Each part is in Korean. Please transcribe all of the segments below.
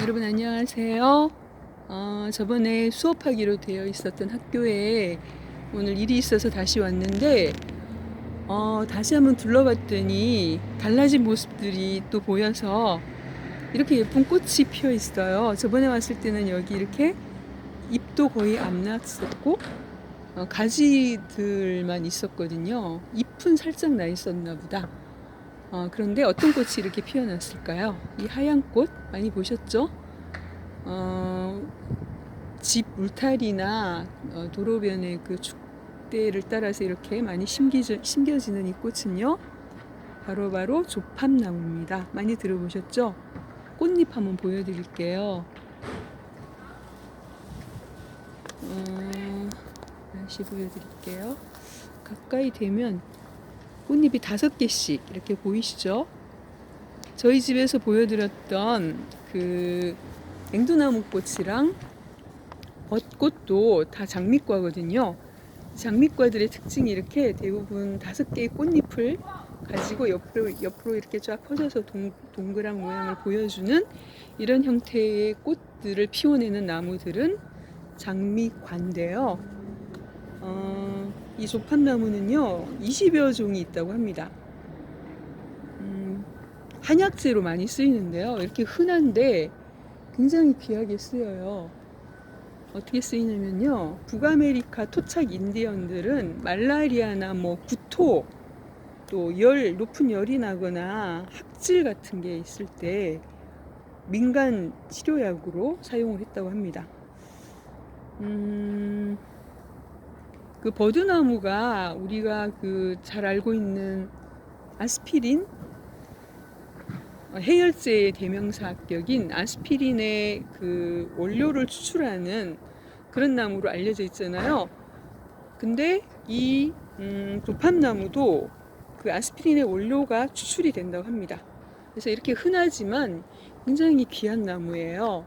여러분 안녕하세요. 어, 저번에 수업하기로 되어 있었던 학교에 오늘 일이 있어서 다시 왔는데 어, 다시 한번 둘러봤더니 달라진 모습들이 또 보여서 이렇게 예쁜 꽃이 피어 있어요. 저번에 왔을 때는 여기 이렇게 잎도 거의 안 났었고 어, 가지들만 있었거든요. 잎은 살짝 나 있었나 보다. 어, 그런데 어떤 꽃이 이렇게 피어났을까요? 이 하얀 꽃 많이 보셨죠? 어, 집 울타리나 어, 도로변의 그 축대를 따라서 이렇게 많이 심기져, 심겨지는 이 꽃은요, 바로 바로 조팝나무입니다. 많이 들어보셨죠? 꽃잎 한번 보여드릴게요. 어, 다시 보여드릴게요. 가까이 되면 꽃잎이 다섯 개씩 이렇게 보이시죠? 저희 집에서 보여드렸던 그 앵두나무 꽃이랑 벚꽃도 다 장미과거든요. 장미과들의 특징이 이렇게 대부분 다섯 개의 꽃잎을 가지고 옆으로, 옆으로 이렇게 쫙 퍼져서 동, 동그란 모양을 보여주는 이런 형태의 꽃들을 피워내는 나무들은 장미과인데요. 어, 이 조팝나무는요, 20여 종이 있다고 합니다. 음, 한약재로 많이 쓰이는데요. 이렇게 흔한데 굉장히 귀하게 쓰여요. 어떻게 쓰이냐면요. 북아메리카 토착 인디언들은 말라리아나 뭐 구토 또 열, 높은 열이 나거나 학질 같은 게 있을 때 민간 치료약으로 사용을 했다고 합니다. 음, 그 버드나무가 우리가 그 잘 알고 있는 아스피린 어, 해열제의 대명사격인 아스피린의 그 원료를 추출하는 그런 나무로 알려져 있잖아요. 근데 이 음, 도팝나무도 그 아스피린의 원료가 추출이 된다고 합니다. 그래서 이렇게 흔하지만 굉장히 귀한 나무예요.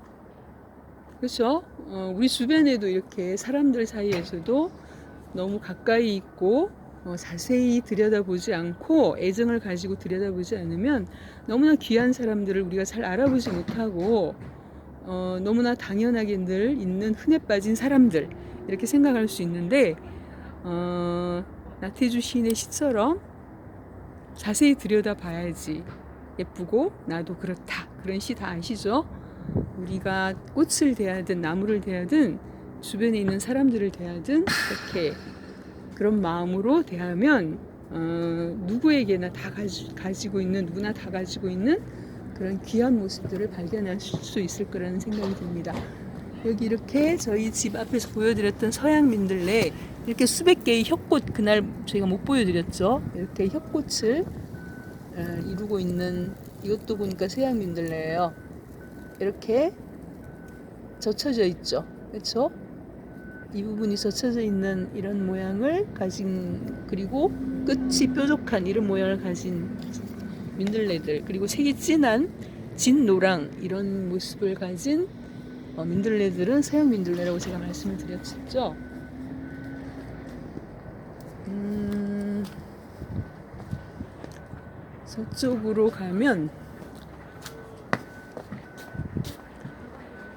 그렇죠? 어, 우리 주변에도 이렇게 사람들 사이에서도 너무 가까이 있고 어, 자세히 들여다보지 않고 애정을 가지고 들여다보지 않으면 너무나 귀한 사람들을 우리가 잘 알아보지 못하고 어, 너무나 당연하게 늘 있는 흔해 빠진 사람들 이렇게 생각할 수 있는데 어, 나태주 시인의 시처럼 자세히 들여다봐야지 예쁘고 나도 그렇다 그런 시 다 아시죠? 우리가 꽃을 대하든 나무를 대하든 주변에 있는 사람들을 대하든 이렇게 그런 마음으로 대하면 어, 누구에게나 다 가지, 가지고 있는 누구나 다 가지고 있는 그런 귀한 모습들을 발견할 수 있을 거라는 생각이 듭니다. 여기 이렇게 저희 집 앞에서 보여드렸던 서양 민들레 이렇게 수백 개의 협꽃 그날 저희가 못 보여드렸죠. 이렇게 협꽃을 어, 이루고 있는 이것도 보니까 서양 민들레예요. 이렇게 젖혀져 있죠. 그렇죠? 이 부분이 젖혀져 있는 이런 모양을 가진 그리고 끝이 뾰족한 이런 모양을 가진 민들레들 그리고 색이 진한 진 노랑 이런 모습을 가진 어, 민들레들은 서양 민들레라고 제가 말씀을 드렸죠. 음, 저쪽으로 가면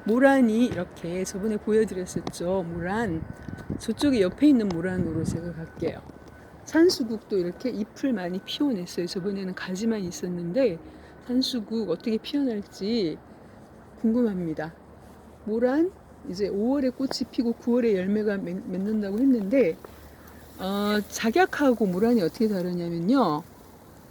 모란이 이렇게 저번에 보여드렸었죠. 모란. 저쪽에 옆에 있는 모란으로 제가 갈게요. 산수국도 이렇게 잎을 많이 피워냈어요. 저번에는 가지만 있었는데 산수국 어떻게 피어날지 궁금합니다. 모란 이제 5월에 꽃이 피고 9월에 열매가 맺, 맺는다고 했는데 어, 작약하고 모란이 어떻게 다르냐면요.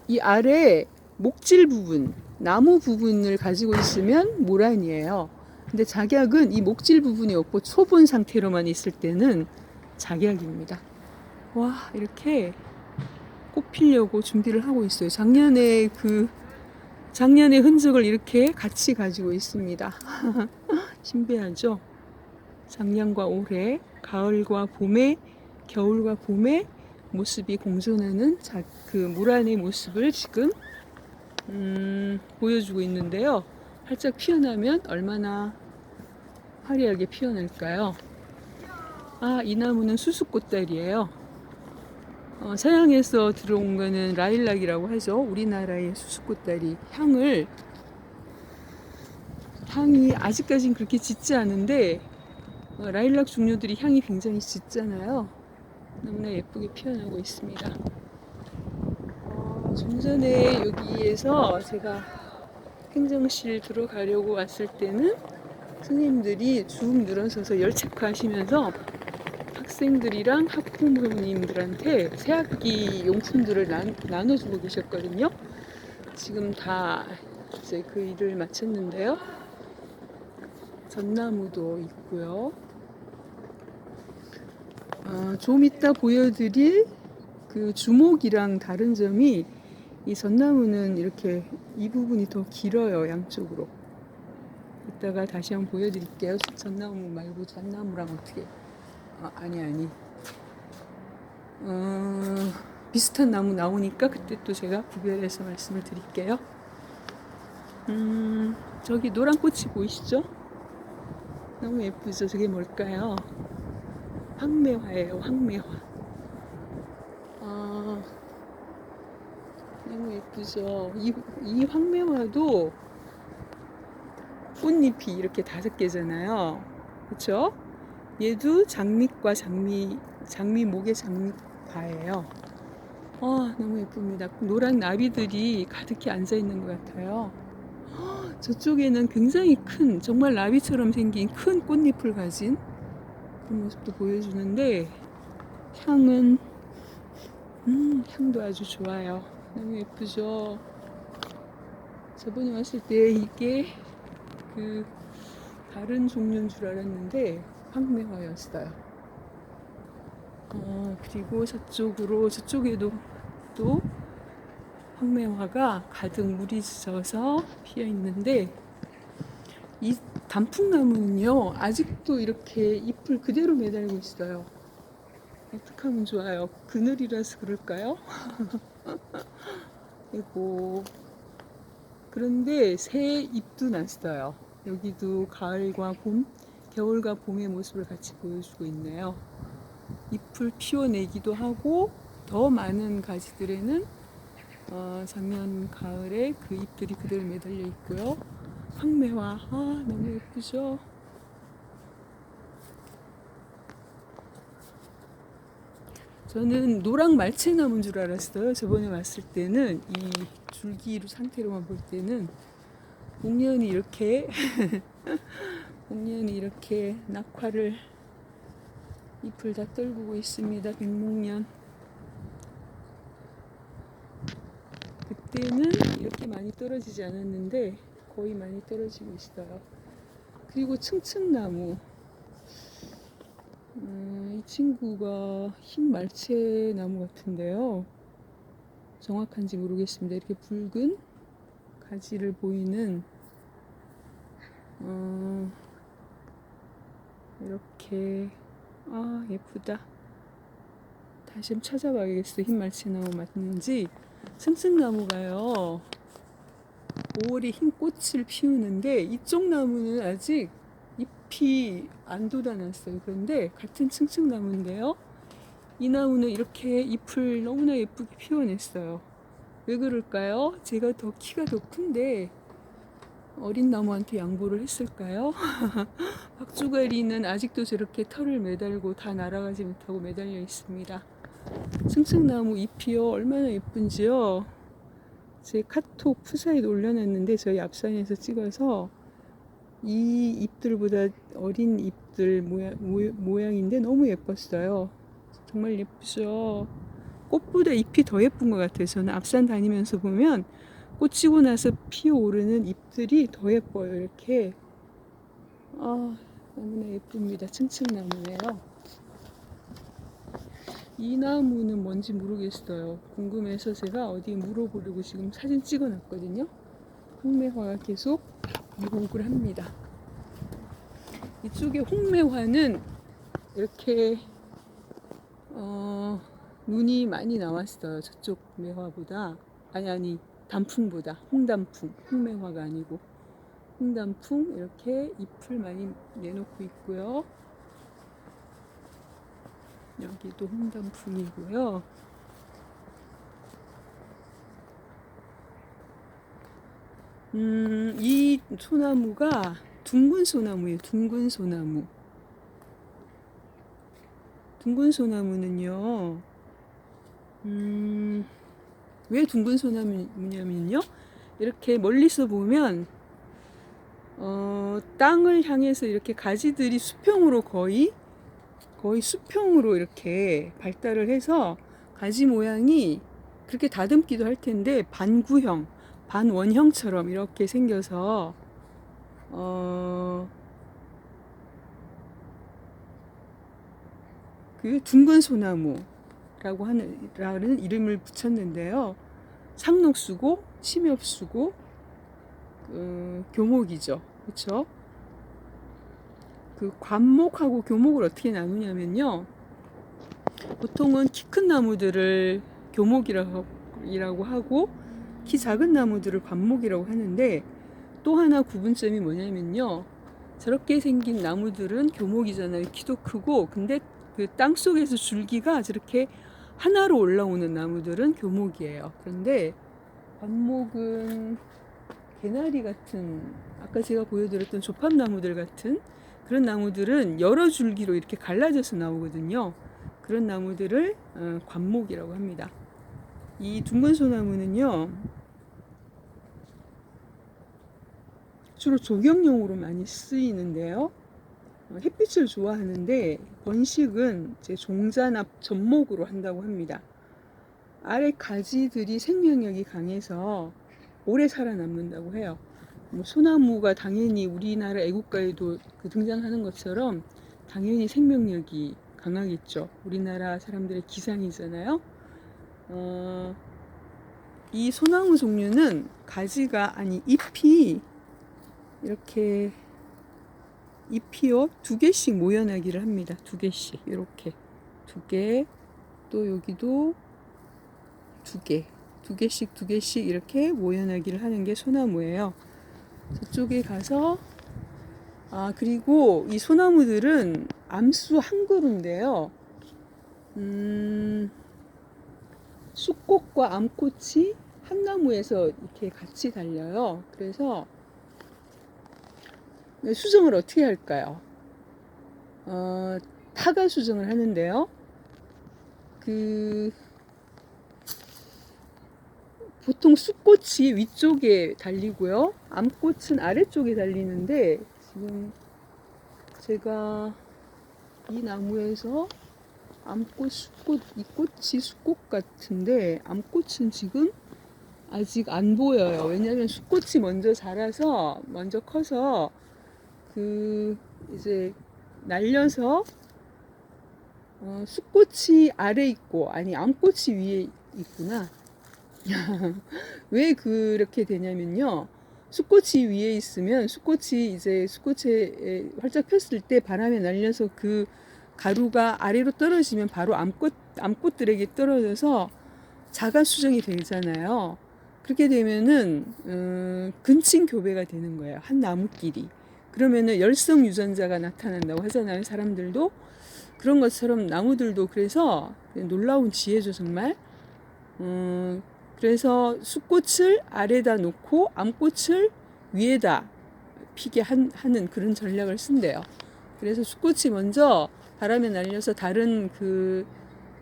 이 아래 목질 부분, 나무 부분을 가지고 있으면 모란이에요. 근데 작약은 이 목질 부분이 없고 초본 상태로만 있을 때는 작약입니다. 와, 이렇게 꽃 피려고 준비를 하고 있어요. 작년에 그, 작년의 흔적을 이렇게 같이 가지고 있습니다. 신비하죠? 작년과 올해, 가을과 봄에, 겨울과 봄에 모습이 공존하는 자, 그 모란의 모습을 지금, 음, 보여주고 있는데요. 활짝 피어나면 얼마나 화려하게 피어날까요? 아, 이 나무는 수수꽃달이에요. 어, 서양에서 들어온 거는 라일락이라고 하죠. 우리나라의 수수꽃달이 향을 향이 아직까진 그렇게 짙지 않은데 어, 라일락 종류들이 향이 굉장히 짙잖아요. 너무나 예쁘게 피어나고 있습니다. 어, 좀 전에 여기에서 제가 행정실 들어가려고 왔을 때는 선생님들이 쭉 늘어서서 열체크하시면서 학생들이랑 학부모님들한테 새학기 용품들을 난, 나눠주고 계셨거든요. 지금 다 이제 그 일을 마쳤는데요. 전나무도 있고요. 아, 좀 이따 보여드릴 그 주목이랑 다른 점이 이 전나무는 이렇게 이 부분이 더 길어요 양쪽으로. 이따가 다시 한번 보여드릴게요. 전나무 말고 잣나무랑 어떻게? 아, 아니 아니. 어, 비슷한 나무 나오니까 그때 또 제가 구별해서 말씀을 드릴게요. 음, 저기 노란 꽃이 보이시죠? 너무 예쁘죠? 저게 뭘까요? 황매화예요, 황매화. 너무 예쁘죠? 이, 이 황매화도 꽃잎이 이렇게 다섯 개잖아요. 그쵸? 얘도 장미과 장미, 장미 목의 장미과예요. 아, 너무 예쁩니다. 노란 나비들이 가득히 앉아 있는 것 같아요. 헉, 저쪽에는 굉장히 큰, 정말 나비처럼 생긴 큰 꽃잎을 가진 그런 모습도 보여주는데, 향은, 음, 향도 아주 좋아요. 너무 예쁘죠? 저번에 왔을 때 이게 그 다른 종류인 줄 알았는데 황매화였어요. 어, 그리고 저쪽으로 저쪽에도 또 황매화가 가득 물이 젖어서 피어 있는데 이 단풍나무는요 아직도 이렇게 잎을 그대로 매달고 있어요. 어떻게 하면 좋아요? 그늘이라서 그럴까요? 그리고 그런데 새 잎도 났어요. 여기도 가을과 봄, 겨울과 봄의 모습을 같이 보여주고 있네요. 잎을 피워내기도 하고 더 많은 가지들에는 어, 작년 가을에 그 잎들이 그대로 매달려 있고요. 황매화, 아 너무 예쁘죠? 저는 노랑 말채나무인 줄 알았어요. 저번에 왔을 때는 이 줄기로 상태로만 볼 때는 목련이 이렇게 목련이 이렇게 낙화를 잎을 다 떨구고 있습니다. 백목련. 그때는 이렇게 많이 떨어지지 않았는데 거의 많이 떨어지고 있어요. 그리고 층층나무. 음, 이 친구가 흰 말채 나무 같은데요. 정확한지 모르겠습니다. 이렇게 붉은 가지를 보이는 어, 이렇게 아 예쁘다. 다시 한번 찾아봐야겠어. 흰 말채 나무 맞는지. 층층나무가요. 5월에 흰 꽃을 피우는데 이쪽 나무는 아직 잎이 안 돋아났어요. 그런데 같은 층층 나무인데요. 이 나무는 이렇게 잎을 너무나 예쁘게 피워냈어요. 왜 그럴까요? 제가 더 키가 더 큰데 어린 나무한테 양보를 했을까요? 박주가리는 아직도 저렇게 털을 매달고 다 날아가지 못하고 매달려 있습니다. 층층나무 잎이요 얼마나 예쁜지요. 제 카톡 푸사에도 올려놨는데 저희 앞산에서 찍어서 이 잎들보다 어린 잎들 모양, 모 양인데 너무 예뻤어요. 정말 예쁘죠. 꽃보다 잎이 더 예쁜 것 같아요. 저는 앞산 다니면서 보면 꽃이고 나서 피어오르는 잎들이 더 예뻐요. 이렇게 아 너무나 예쁩니다. 층층나무예요. 이 나무는 뭔지 모르겠어요. 궁금해서 제가 어디에 물어보려고 지금 사진 찍어 놨거든요. 홍매화가 계속 유혹을 합니다. 이쪽에 홍매화는 이렇게 어, 눈이 많이 나왔어요. 저쪽 매화보다 아니 아니 단풍보다 홍단풍 홍매화가 아니고 홍단풍 이렇게 잎을 많이 내놓고 있고요. 여기도 홍단풍이고요. 음, 이 소나무가 둥근 소나무예요. 둥근 소나무. 둥근 소나무는요. 음, 왜 둥근 소나무냐면요. 이렇게 멀리서 보면 어, 땅을 향해서 이렇게 가지들이 수평으로 거의 거의 수평으로 이렇게 발달을 해서 가지 모양이 그렇게 다듬기도 할 텐데 반구형, 반원형처럼 이렇게 생겨서 어, 그 둥근 소나무라고 하는 라는 이름을 붙였는데요. 상록수고 침엽수고 그 교목이죠. 그렇죠? 그 관목하고 교목을 어떻게 나누냐면요. 보통은 키 큰 나무들을 교목이라고 이라고 하고 키 작은 나무들을 관목이라고 하는데 또 하나 구분점이 뭐냐면요. 저렇게 생긴 나무들은 교목이잖아요. 키도 크고 근데 그 땅 속에서 줄기가 저렇게 하나로 올라오는 나무들은 교목이에요. 그런데 관목은 개나리 같은 아까 제가 보여드렸던 조팝나무들 같은 그런 나무들은 여러 줄기로 이렇게 갈라져서 나오거든요. 그런 나무들을 어, 관목이라고 합니다. 이 둥근 소나무는요, 주로 조경용으로 많이 쓰이는데요. 어, 햇빛을 좋아하는데 번식은 제 종자납 접목으로 한다고 합니다. 아래 가지들이 생명력이 강해서 오래 살아남는다고 해요. 뭐 소나무가 당연히 우리나라 애국가에도 그 등장하는 것처럼 당연히 생명력이 강하겠죠. 우리나라 사람들의 기상이잖아요. 어, 이 소나무 종류는 가지가 아니 잎이 이렇게 잎이요 두 개씩 모여나기를 합니다. 두 개씩 이렇게 두 개, 또 여기도 두 개, 두 개씩 두 개씩 이렇게 모여나기를 하는 게 소나무예요. 저쪽에 가서 아 그리고 이 소나무들은 암수 한 그루인데요. 음, 숫꽃과 암꽃이 한 나무에서 이렇게 같이 달려요. 그래서 수정을 어떻게 할까요? 어, 타가 수정을 하는데요. 그 보통 숫꽃이 위쪽에 달리고요. 암꽃은 아래쪽에 달리는데 지금 제가 이 나무에서 암꽃, 숫꽃, 이 꽃이 숫꽃 같은데 암꽃은 지금 아직 안 보여요. 왜냐하면 숫꽃이 먼저 자라서 먼저 커서 그 이제 날려서 어, 숫꽃이 아래 있고 아니 암꽃이 위에 있구나. 왜 그렇게 되냐면요. 숫꽃이 위에 있으면 숫꽃이 이제 숫꽃에 활짝 폈을 때 바람에 날려서 그 가루가 아래로 떨어지면 바로 암꽃 암꽃들에게 떨어져서 자가 수정이 되잖아요. 그렇게 되면은 음, 근친 교배가 되는 거예요. 한 나무끼리. 그러면은 열성 유전자가 나타난다고 하잖아요. 사람들도 그런 것처럼 나무들도 그래서 놀라운 지혜죠 정말. 음, 그래서 숫꽃을 아래다 놓고 암꽃을 위에다 피게 한, 하는 그런 전략을 쓴대요. 그래서 숫꽃이 먼저 바람에 날려서 다른 그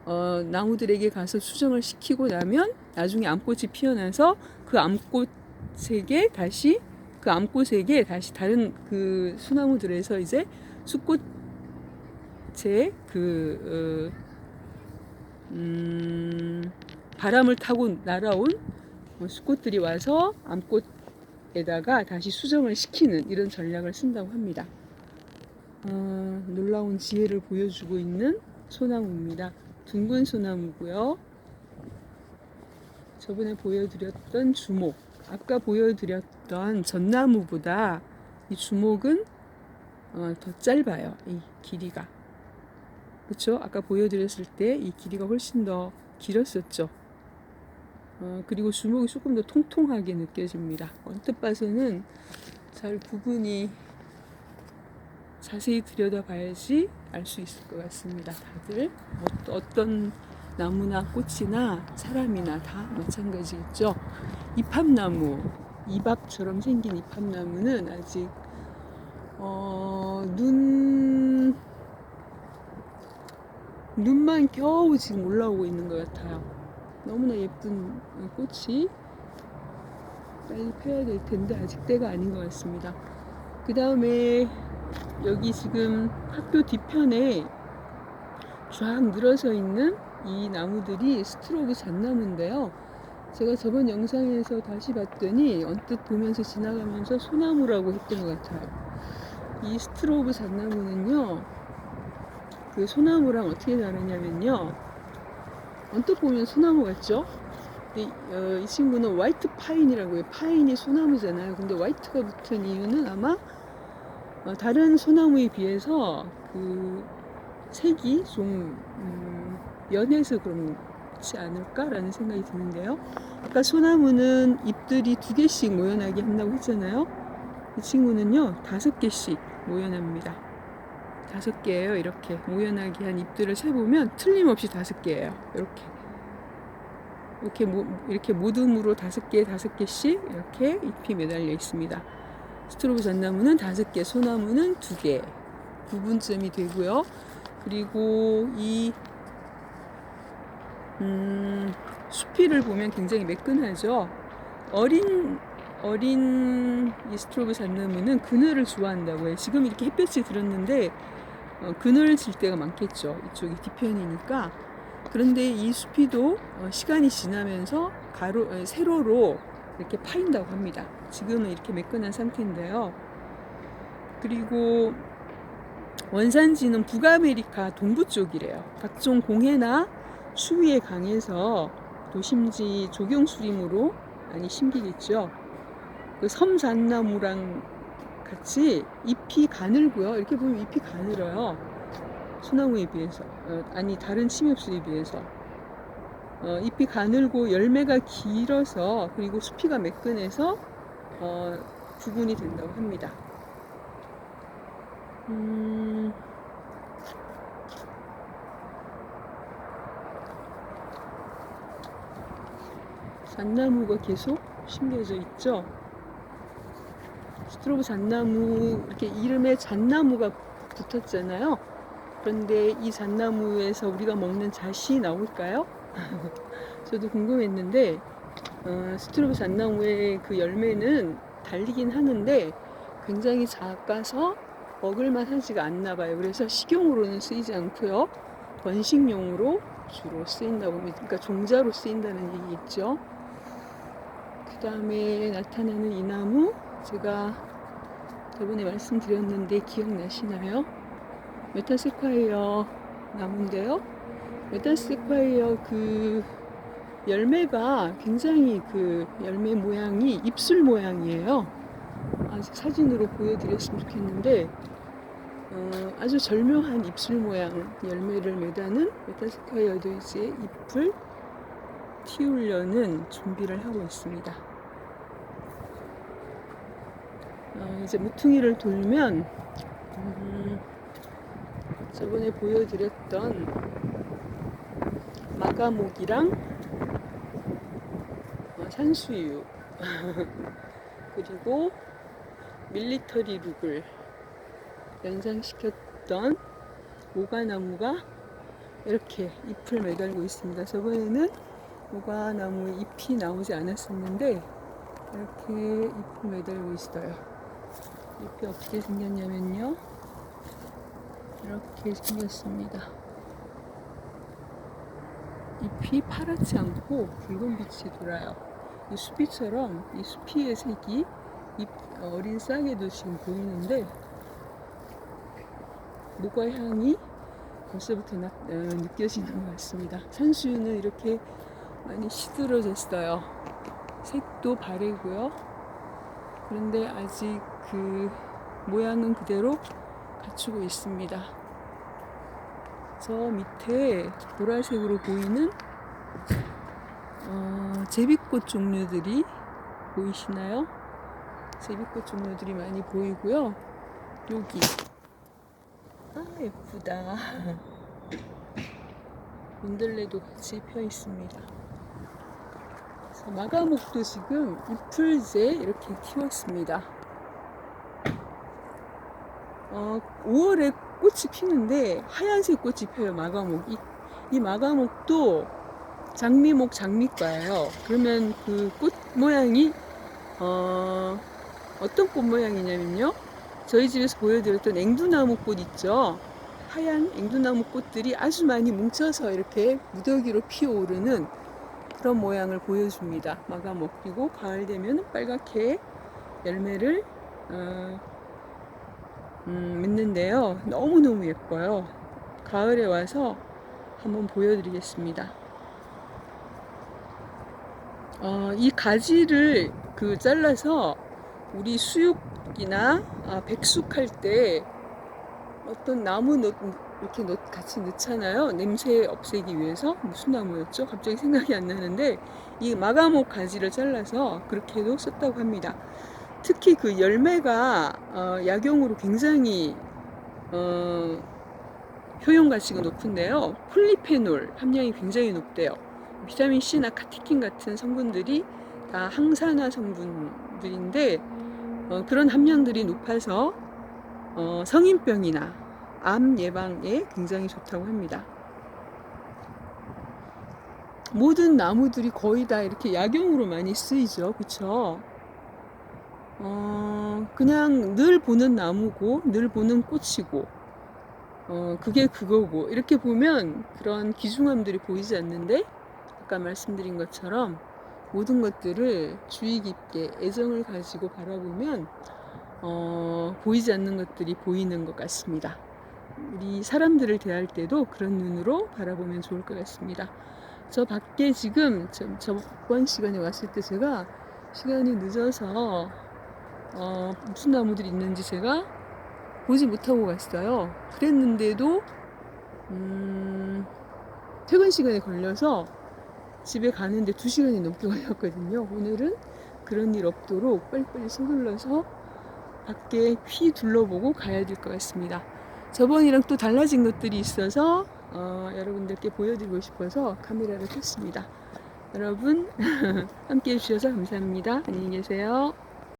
어, 나무들에게 가서 수정을 시키고 나면 나중에 암꽃이 피어나서 그 암꽃에게 다시 그 암꽃에게 다시 다른 그 소나무들에서 이제 숫꽃의 그 어, 음, 바람을 타고 날아온 뭐 수꽃들이 와서 암꽃에다가 다시 수정을 시키는 이런 전략을 쓴다고 합니다. 어, 놀라운 지혜를 보여주고 있는 소나무입니다. 둥근 소나무고요. 저번에 보여드렸던 주목, 아까 보여드렸던 전나무보다 이 주목은 어, 더 짧아요. 이 길이가. 그렇죠? 아까 보여드렸을 때 이 길이가 훨씬 더 길었었죠. 어, 그리고 주먹이 조금 더 통통하게 느껴집니다. 언뜻 봐서는 잘 구분이 자세히 들여다봐야지 알 수 있을 것 같습니다. 다들 어, 어떤 나무나 꽃이나 사람이나 다 마찬가지겠죠. 이팝나무 이밥처럼 생긴 이팝나무는 아직 어, 눈 눈만 겨우 지금 올라오고 있는 것 같아요. 너무나 예쁜 꽃이 빨리 펴야 될 텐데 아직 때가 아닌 것 같습니다. 그 다음에 여기 지금 학교 뒤편에 쫙 늘어서 있는 이 나무들이 스트로브 잣나무인데요. 제가 저번 영상에서 다시 봤더니 언뜻 보면서 지나가면서 소나무라고 했던 것 같아요. 이 스트로브 잣나무는요, 그 소나무랑 어떻게 다르냐면요, 언뜻 보면 소나무 같죠? 근데 이, 어, 이 친구는 화이트 파인이라고 해요. 파인이 소나무잖아요. 근데 화이트가 붙은 이유는 아마 어, 다른 소나무에 비해서 그 색이 좀 음, 연해서 그렇지 않을까라는 생각이 드는데요. 아까 소나무는 잎들이 두 개씩 모여나게 한다고 했잖아요. 이 친구는요 다섯 개씩 모여납니다. 다섯 개예요. 이렇게 모여나게 한 잎들을 세 보면 틀림없이 다섯 개예요. 이렇게 이렇게 모, 이렇게 모둠으로 다섯 개 다섯 개씩 이렇게 잎이 매달려 있습니다. 스트로브 잣나무는 다섯 개, 소나무는 두 개. 구분점이 되고요. 그리고 이 음, 수피를 보면 굉장히 매끈하죠. 어린 어린 이 스트로브 잣나무는 그늘을 좋아한다고 해요. 지금 이렇게 햇볕이 들었는데 어, 그늘을 질 때가 많겠죠. 이쪽이 뒤편이니까. 그런데 이 수피도 어, 시간이 지나면서 가로 어, 세로로 이렇게 파인다고 합니다. 지금은 이렇게 매끈한 상태인데요. 그리고 원산지는 북아메리카 동부 쪽이래요. 각종 공해나 추위에 강해서 도심지 조경수림으로 많이 심기겠죠. 그 섬잣나무랑 같이 잎이 가늘고요. 이렇게 보면 잎이 가늘어요. 소나무에 비해서 어, 아니 다른 침엽수에 비해서 어, 잎이 가늘고 열매가 길어서 그리고 수피가 매끈해서 어, 구분이 된다고 합니다. 음, 잣나무가 계속 심겨져 있죠. 스트로브 잣나무 이렇게 이름에 잣나무가 붙었잖아요. 그런데 이 잣나무에서 우리가 먹는 잣이 나올까요? 저도 궁금했는데 어, 스트로브 잣나무의 그 열매는 달리긴 하는데 굉장히 작아서 먹을만 하지가 않나 봐요. 그래서 식용으로는 쓰이지 않고요. 번식용으로 주로 쓰인다고 합니다. 그러니까 종자로 쓰인다는 얘기 있죠. 그 다음에 나타나는 이 나무 제가 저번에 말씀드렸는데 기억나시나요? 메타세콰이어 나무인데요. 메타세콰이어 그 열매가 굉장히 그 열매 모양이 입술 모양이에요. 아직 사진으로 보여드렸으면 좋겠는데 어, 아주 절묘한 입술 모양 열매를 매다는 메타세콰이어 도이지의 잎을 틔우려는 준비를 하고 있습니다. 어, 이제 모퉁이를 돌면 음, 저번에 보여드렸던 마가목이랑 어, 산수유 그리고 밀리터리 룩을 연상시켰던 모가나무가 이렇게 잎을 매달고 있습니다. 저번에는 모가나무 잎이 나오지 않았었는데 이렇게 잎을 매달고 있어요. 잎이 어떻게 생겼냐면요. 이렇게 생겼습니다. 잎이 파랗지 않고 붉은 빛이 돌아요. 이 수피처럼 이 수피의 색이 잎 어린 싹에도 지금 보이는데 모과 향이 벌써부터 나, 어, 느껴지는 것 같습니다. 산수유는 이렇게 많이 시들어졌어요. 색도 바래고요. 그런데 아직 그 모양은 그대로 갖추고 있습니다. 저 밑에 보라색으로 보이는 어, 제비꽃 종류들이 보이시나요? 제비꽃 종류들이 많이 보이고요. 여기 아 예쁘다. 민들레도 같이 펴 있습니다. 마가목도 지금 잎풀제 이렇게 키웠습니다. 어, 5월에 꽃이 피는데 하얀색 꽃이 펴요 마가목이. 이 마가목도 장미목 장미과예요. 그러면 그 꽃 모양이 어, 어떤 꽃 모양이냐면요. 저희 집에서 보여드렸던 앵두나무 꽃 있죠. 하얀 앵두나무 꽃들이 아주 많이 뭉쳐서 이렇게 무더기로 피어오르는 그런 모양을 보여줍니다. 마가목 그리고 가을 되면 빨갛게 열매를 어, 음, 맺는데요. 너무너무 예뻐요. 가을에 와서 한번 보여드리겠습니다. 어, 이 가지를 그 잘라서 우리 수육이나 아, 백숙할 때 어떤 나무 넣, 이렇게 넣, 같이 넣잖아요. 냄새 없애기 위해서 무슨 나무였죠? 갑자기 생각이 안 나는데 이 마가목 가지를 잘라서 그렇게도 썼다고 합니다. 특히 그 열매가 어, 약용으로 굉장히 어, 효용 가치가 높은데요. 폴리페놀 함량이 굉장히 높대요. 비타민 C나 카테킨 같은 성분들이 다 항산화 성분들인데 어, 그런 함량들이 높아서 어, 성인병이나 암 예방에 굉장히 좋다고 합니다. 모든 나무들이 거의 다 이렇게 약용으로 많이 쓰이죠. 그쵸? 어, 그냥 늘 보는 나무고, 늘 보는 꽃이고, 어, 그게 그거고, 이렇게 보면 그런 기중함들이 보이지 않는데, 아까 말씀드린 것처럼 모든 것들을 주의 깊게 애정을 가지고 바라보면, 어, 보이지 않는 것들이 보이는 것 같습니다. 우리 사람들을 대할 때도 그런 눈으로 바라보면 좋을 것 같습니다. 저 밖에 지금 저, 저번 시간에 왔을 때 제가 시간이 늦어서 어, 무슨 나무들이 있는지 제가 보지 못하고 갔어요. 그랬는데도 음, 퇴근 시간에 걸려서 집에 가는데 두 시간이 넘게 걸렸거든요. 오늘은 그런 일 없도록 빨리빨리 서둘러서 밖에 휘 둘러보고 가야 될 것 같습니다. 저번이랑 또 달라진 것들이 있어서 어, 여러분들께 보여드리고 싶어서 카메라를 켰습니다. 여러분 함께 해주셔서 감사합니다. 안녕히 계세요.